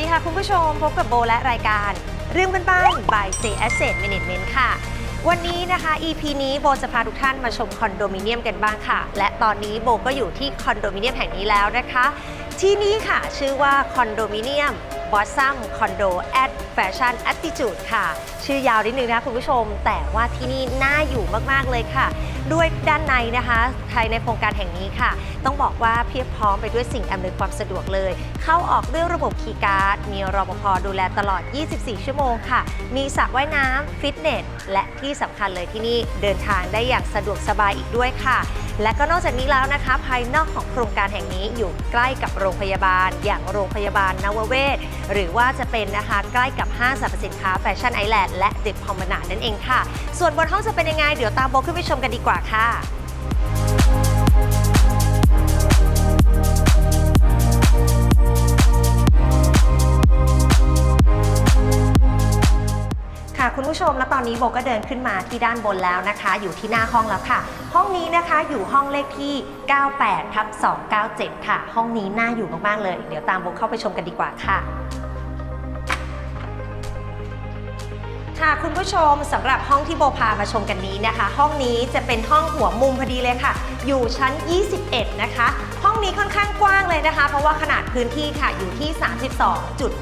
ดีค่ะคุณผู้ชมพบกับโบและรายการเรื่องบ้านๆ by J Asset Management ค่ะ วันนี้นะคะ EP นี้โบจะพาทุกท่านมาชมคอนโดมิเนียมกันบ้างค่ะ และตอนนี้โบก็อยู่ที่คอนโดมิเนียมแห่งนี้แล้วนะคะ ที่นี้ค่ะชื่อว่าคอนโดมิเนียมบอสซัมคอนโดแอดแฟชั่น a t t i t u d e ค่ะ ชื่อยาวนิดนึงนะคุณผู้ชม แต่ว่าที่นี่น่าอยู่มากๆเลยค่ะ ด้วยด้านในนะคะภายในโครงการแห่งนี้ค่ะ ต้องบอกว่าเพียบพร้อมไปด้วยสิ่งอำนวยความสะดวกเลย เข้าออกด้วยระบบคีย์การ์ด มีรปภดูแลตลอด 24 ชั่วโมงค่ะ มีสระว่ายน้ำฟิตเนส และที่สำคัญเลยที่นี่เดินทางได้อย่างสะดวกสบายอีกด้วยค่ะ และก็นอกจากนี้แล้วนะคะ ภายนอกของโครงการแห่งนี้อยู่ใกล้กับโรงพยาบาล อย่างโรงพยาบาลนวเวศ หรือว่าจะเป็นนะคะใกล้กับห้างสรรพสินค้าแฟชั่นไอแลนด์และเด็กพอมนานั่นเองค่ะ ส่วนบนห้องจะเป็นยังไงเดี๋ยวตามโบขึ้นไปชมกันดีกว่าค่ะค่ะคุณผู้ชมแล้วตอนนี้โบก็เดินขึ้นมาที่ด้านบนแล้วนะคะ อยู่ที่หน้าห้องแล้วค่ะ ห้องนี้นะคะอยู่ห้องเลขที่ 98ทับ297 ค่ะ ห้องนี้น่าอยู่มากๆเลย เดี๋ยวตามโบเข้าไปชมกันดีกว่าค่ะ ค่ะคุณผู้ชมสำหรับห้องที่โบพามาชมกันนี้นะคะ ห้องนี้จะเป็นห้องหัวมุมพอดีเลยค่ะ อยู่ชั้น 21 นะคะ ห้องนี้ค่อนข้างกว้างเลยนะคะ เพราะว่าขนาดพื้นที่ค่ะอยู่ที่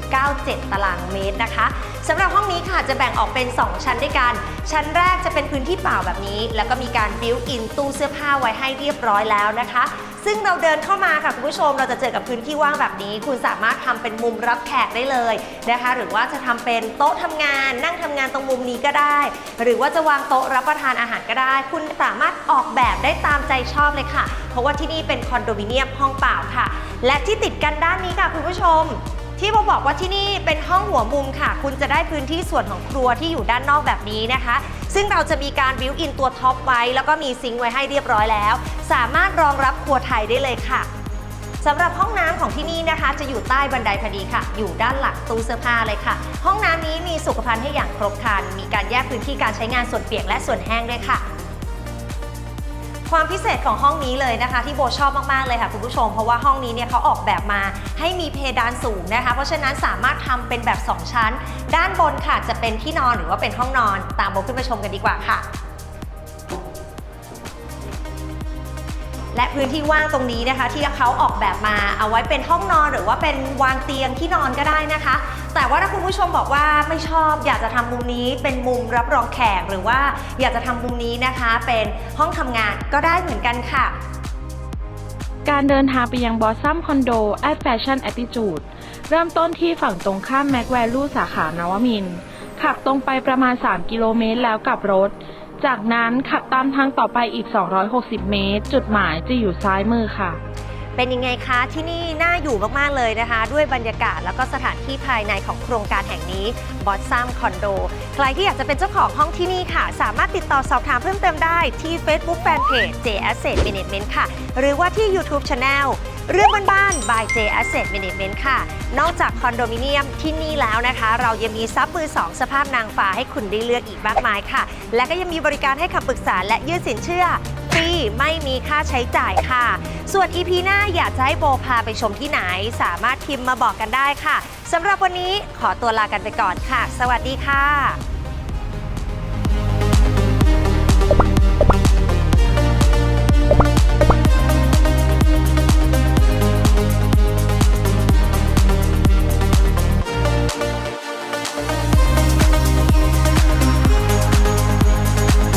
32.97 ตารางเมตรนะคะสำหรับห้องนี้ค่ะจะแบ่งออกเป็น 2 ชั้นด้วยกัน ชั้นแรกจะเป็นพื้นที่เปล่าแบบนี้ แล้วก็มีการบิวอินตู้เสื้อผ้าไว้ให้เรียบร้อยแล้วนะคะ ซึ่งเราเดินเข้ามาค่ะคุณผู้ชมเราจะเจอกับพื้นที่ว่างแบบนี้ คุณสามารถทำเป็นมุมรับแขกได้เลยนะคะ หรือว่าจะทำเป็นโต๊ะทำงาน นั่งทำงานตรงมุมนี้ก็ได้ หรือว่าจะวางโต๊ะรับประทานอาหารก็ได้ คุณสามารถออกแบบได้ตามใจชอบเลยค่ะ เพราะว่าที่นี่เป็นคอนโดมิเนียมห้องเปล่าค่ะ และที่ติดกันด้านนี้ค่ะคุณผู้ชม ที่โบบอกว่าที่นี่เป็นห้องหัวมุมค่ะ คุณจะได้พื้นที่ส่วนของครัวที่อยู่ด้านนอกแบบนี้นะคะ ซึ่งเราจะมีการบิวอินตัวท็อปไว้ แล้วก็มีซิงค์ไว้ให้เรียบร้อยแล้ว สามารถรองรับครัวไทยได้เลยค่ะสำหรับห้องน้ำของที่นี่นะคะ จะอยู่ใต้บันไดพอดีค่ะ อยู่ด้านหลังตู้เสื้อผ้าเลยค่ะ ห้องน้ำนี้มีสุขภัณฑ์ให้อย่างครบครันมีการแยกพื้นที่การใช้งานส่วนเปียกและส่วนแห้งด้วยค่ะ ความพิเศษของห้องนี้เลยนะคะ ที่โบชอบมากๆเลยค่ะคุณผู้ชม เพราะว่าห้องนี้เนี่ยเขาออกแบบมาให้มีเพดานสูงนะคะ เพราะฉะนั้นสามารถทำเป็นแบบ 2 ชั้น ด้านบนค่ะจะเป็นที่นอนหรือว่าเป็นห้องนอน ตามโบขึ้นไปชมกันดีกว่าค่ะ และพื้นที่ว่างตรงนี้นะคะ ที่เขาออกแบบมาเอาไว้เป็นห้องนอนหรือว่าเป็นวางเตียงที่นอนก็ได้นะคะ แต่ว่าถ้าคุณผู้ชมบอกว่าไม่ชอบอยากจะทำมุมนี้เป็นมุมรับรองแขกหรือว่าอยากจะทำมุมนี้นะคะ เป็นห้องทำงานก็ได้เหมือนกันค่ะ การเดินทางไปยังบอสซัมคอนโดแอดแฟชั่นแอ t ติจูดเริ่มต้นที่ฝั่งตรงข้ามแม็กแวลูสาขานวมินขับตรงไปประมาณ 3 กิโลเมตรแล้วกลับรถ จากนั้นขับตามทางต่อไปอีก 260 เมตร จุดหมายจะอยู่ซ้ายมือค่ะ เป็นยังไงคะที่นี่น่าอยู่มาก ๆ เลยนะคะ ด้วยบรรยากาศแล้วก็สถานที่ภายในของโครงการแห่งนี้บอสซัมคอนโดใครที่อยากจะเป็นเจ้าของห้องที่นี่ค่ะ สามารถติดต่อสอบถามเพิ่มเติมได้ที่ Facebook Fanpage J Asset Management ค่ะ หรือว่าที่ YouTube Channel เรื่องบ้านๆ by J Asset Management ค่ะ นอกจากคอนโดมิเนียมที่นี่แล้วนะคะ เรายังมีซับมือ2สภาพนางฟ้าให้คุณได้เลือกอีกมากมายค่ะ และก็ยังมีบริการให้คำปรึกษาและยื่นสินเชื่อฟรีไม่มีค่าใช้จ่ายค่ะ ส่วน EP หน้าอยากจะให้โบพาไปชมที่ไหน สามารถพิมพ์มาบอกกันได้ค่ะสำหรับวันนี้ขอตัวลากันไปก่อนค่ะ สวัสดีค่ะ